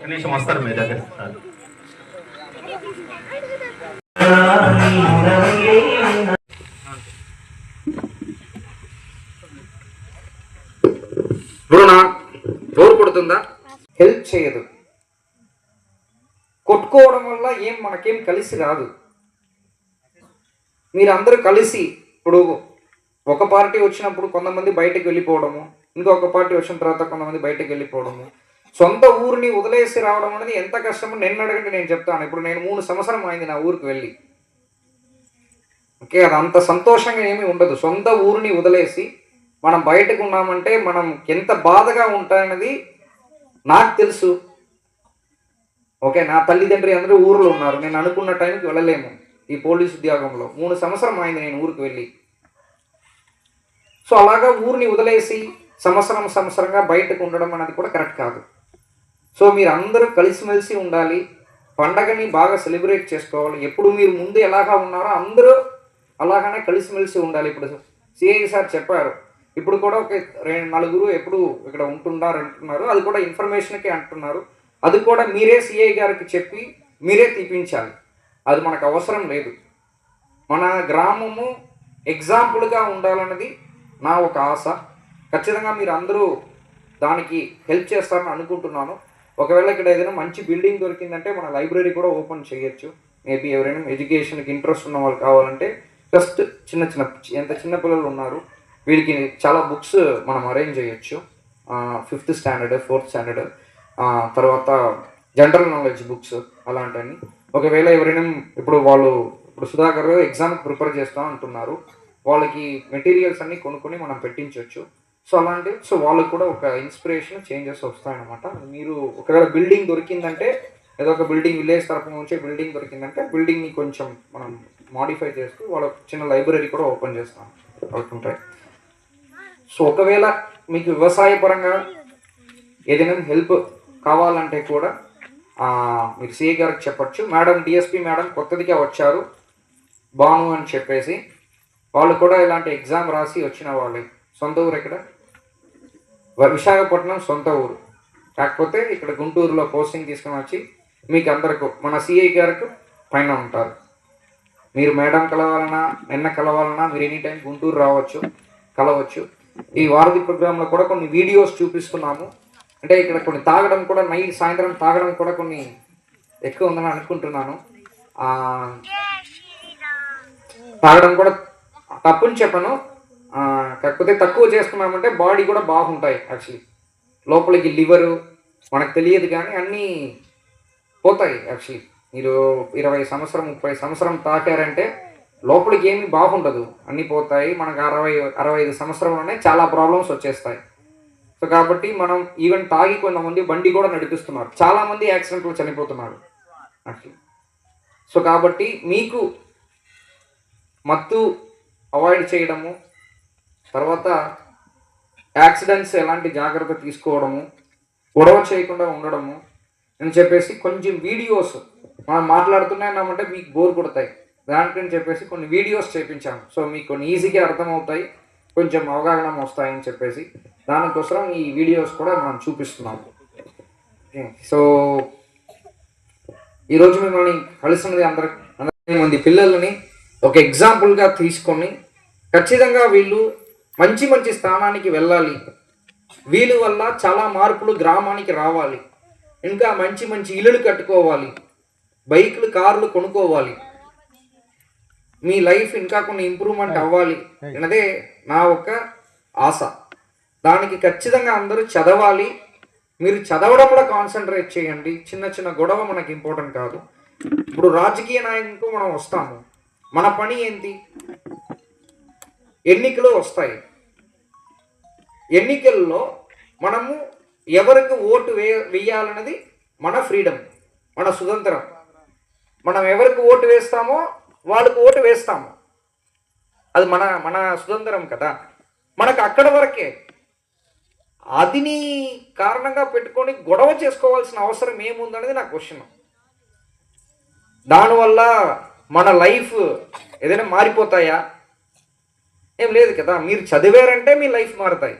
కనీసం వస్తారు మీ దగ్గర. బ్రూనా బోర్ కొడుతుందా? హెల్ప్ చేయదు. కొట్టుకోవడం వల్ల ఏం మనకేం కలిసి రాదు. మీరందరూ కలిసి ఇప్పుడు ఒక పార్టీ వచ్చినప్పుడు కొంతమంది బయటకు వెళ్ళిపోవడము ఇంకొక పార్టీ వచ్చిన తర్వాత కొంతమంది బయటకు వెళ్ళిపోవడము సొంత ఊరిని వదిలేసి రావడం అనేది ఎంత కష్టమో నిన్న అడగండి నేను చెప్తాను. ఇప్పుడు నేను మూడు సంవత్సరం అయింది నా ఊరికి వెళ్ళి. ఓకే అది అంత సంతోషంగా ఏమీ ఉండదు. సొంత ఊరిని వదిలేసి మనం బయటకు ఉన్నామంటే మనం ఎంత బాధగా ఉంటాయన్నది నాకు తెలుసు. ఓకే నా తల్లిదండ్రి అందరూ ఊర్లో ఉన్నారు. నేను అనుకున్న టైంకి వెళ్ళలేము ఈ పోలీస్ ఉద్యోగంలో. మూడు సంవత్సరం అయింది నేను ఊరికి వెళ్ళి. సో అలాగా ఊరిని వదిలేసి సంవత్సరం సంవత్సరంగా బయటకు ఉండడం అనేది కూడా కరెక్ట్ కాదు. సో మీరు అందరూ కలిసిమెలిసి ఉండాలి. పండగని బాగా సెలబ్రేట్ చేసుకోవాలి. ఎప్పుడు మీరు ముందు ఎలాగా ఉన్నారో అందరూ అలాగనే కలిసిమెలిసి ఉండాలి. ఇప్పుడు సిఐ సార్ చెప్పారు. ఇప్పుడు కూడా ఒక రెండు నలుగురు ఎప్పుడు ఇక్కడ ఉంటున్నారు అంటున్నారు. అది కూడా ఇన్ఫర్మేషన్కి అంటున్నారు. అది కూడా మీరే సిఐ గారికి చెప్పి మీరే తీపించాలి. అది మనకు అవసరం లేదు. మన గ్రామము ఎగ్జాంపుల్గా ఉండాలన్నది నా ఒక ఆశ. ఖచ్చితంగా మీరు అందరూ దానికి హెల్ప్ చేస్తారని అనుకుంటున్నాను. ఒకవేళ ఇక్కడ ఏదైనా మంచి బిల్డింగ్ దొరికిందంటే మన లైబ్రరీ కూడా ఓపెన్ చేయొచ్చు. మేబీ ఎవరైనా ఎడ్యుకేషన్కి ఇంట్రెస్ట్ ఉన్న వాళ్ళు కావాలంటే జస్ట్ చిన్న చిన్న ఎంత చిన్న పిల్లలు ఉన్నారు వీరికి చాలా బుక్స్ మనం అరేంజ్ చేయొచ్చు. ఫిఫ్త్ స్టాండర్డ్ ఫోర్త్ స్టాండర్డ్ తర్వాత జనరల్ నాలెడ్జ్ బుక్స్ అలాంటివన్నీ. ఒకవేళ ఎవరైనా ఇప్పుడు వాళ్ళు ఇప్పుడు సుధాకర్ ఎగ్జామ్కి ప్రిపేర్ చేస్తాం అంటున్నారు. వాళ్ళకి మెటీరియల్స్ అన్నీ కొనుక్కొని మనం పెట్టించవచ్చు సో అలాంటివి. సో వాళ్ళకి కూడా ఒక ఇన్స్పిరేషన్ చేంజెస్ వస్తాయన్నమాట. మీరు ఒకవేళ బిల్డింగ్ దొరికిందంటే ఏదో ఒక బిల్డింగ్ విలేజ్ తరఫున నుంచి బిల్డింగ్ దొరికిందంటే బిల్డింగ్ని కొంచెం మనం మాడిఫై చేస్తూ వాళ్ళ చిన్న లైబ్రరీ కూడా ఓపెన్ చేస్తాం. అవుతుంటాయి. సో ఒకవేళ మీకు వ్యవసాయ పరంగా ఏదైనా హెల్ప్ కావాలంటే కూడా మీరు సిఏ గారికి చెప్పొచ్చు. మేడం డిఎస్పి మేడం కొత్తదిగా వచ్చారు బాను అని చెప్పేసి వాళ్ళు కూడా ఇలాంటి ఎగ్జామ్ రాసి వచ్చిన వాళ్ళే. సొంత ఊరు ఎక్కడ? విశాఖపట్నం సొంత ఊరు. కాకపోతే ఇక్కడ గుంటూరులో పోస్టింగ్ తీసుకుని వచ్చి మీకు అందరికి మన సిఐ గారికి పైన ఉంటారు. మీరు మేడం కలవాలన్నా నిన్న కలవాలన్నా మీరు ఎనీ టైం గుంటూరు రావచ్చు కలవచ్చు. ఈ వారధి ప్రోగ్రాంలో కూడా కొన్ని వీడియోస్ చూపిస్తున్నాము. అంటే ఇక్కడ కొన్ని తాగడం కూడా నైట్ సాయంత్రం తాగడం కూడా కొన్ని ఎక్కువ ఉందని అనుకుంటున్నాను. తాగడం కూడా తప్పుని చెప్పను. కాకపోతే తక్కువ చేసుకున్నామంటే బాడీ కూడా బాగుంటాయి యాక్చువల్లీ లోపలికి లివరు మనకు తెలియదు కానీ అన్నీ పోతాయి యాక్చువల్లీ మీరు ఇరవై సంవత్సరం ముప్పై సంవత్సరం తాకారంటే లోపలికి ఏమి బాగుండదు. అన్నీ పోతాయి మనకు అరవై అరవై ఐదు సంవత్సరంలోనే చాలా ప్రాబ్లమ్స్ వచ్చేస్తాయి. సో కాబట్టి మనం ఈవెన్ తాగి కొంతమంది బండి కూడా నడిపిస్తున్నారు. చాలామంది యాక్సిడెంట్లు చనిపోతున్నారు యాక్చువల్లీ సో కాబట్టి మీకు మత్తు అవాయిడ్ చేయడము తర్వాత యాక్సిడెంట్స్ ఎలాంటి జాగ్రత్త తీసుకోవడము గొడవ చేయకుండా ఉండడము అని చెప్పేసి కొంచెం వీడియోస్ మనం మాట్లాడుతున్నామంటే మీకు బోర్ కొడతాయి. దానికని చెప్పేసి కొన్ని వీడియోస్ చేపించాము. సో మీకు కొన్ని ఈజీగా అర్థమవుతాయి కొంచెం అవగాహన వస్తాయని చెప్పేసి దానికోసం ఈ వీడియోస్ కూడా మనం చూపిస్తున్నాము సో ఈరోజు మిమ్మల్ని కలిసినది అందరి అందరి మంది పిల్లలని ఒక ఎగ్జాంపుల్గా తీసుకొని ఖచ్చితంగా వీళ్ళు మంచి మంచి స్థానానికి వెళ్ళాలి. వీళ్ళ వల్ల చాలా మార్పులు గ్రామానికి రావాలి. ఇంకా మంచి మంచి ఇల్లులు కట్టుకోవాలి. బైకులు కార్లు కొనుక్కోవాలి. మీ లైఫ్ ఇంకా కొన్ని ఇంప్రూవ్మెంట్ అవ్వాలి. అన్నదే నా ఒక ఆశ. దానికి ఖచ్చితంగా అందరూ చదవాలి. మీరు చదవడంలో కాన్సన్ట్రేట్ చేయండి. చిన్న చిన్న గొడవ మనకి ఇంపార్టెంట్ కాదు. ఇప్పుడు రాజకీయ నాయకులకు మనం వస్తాము. మన పని ఏంటి? ఎన్నికలు వస్తాయి. ఎన్నికల్లో మనము ఎవరికి ఓటు వే వేయాలన్నది మన ఫ్రీడమ్ మన సుతంత్రం మనం ఎవరికి ఓటు వేస్తామో వాళ్ళకు ఓటు వేస్తాము. అది మన మన సుతంత్రం కదా. మనకు అక్కడ వరకే. అదిని కారణంగా పెట్టుకొని గొడవ చేసుకోవాల్సిన అవసరం ఏముందనేది నా క్వశ్చన్. దానివల్ల మన లైఫ్ ఏదైనా మారిపోతాయా? ఏం లేదు కదా మీరు చదివారంటే మీ లైఫ్ మారుతాయి.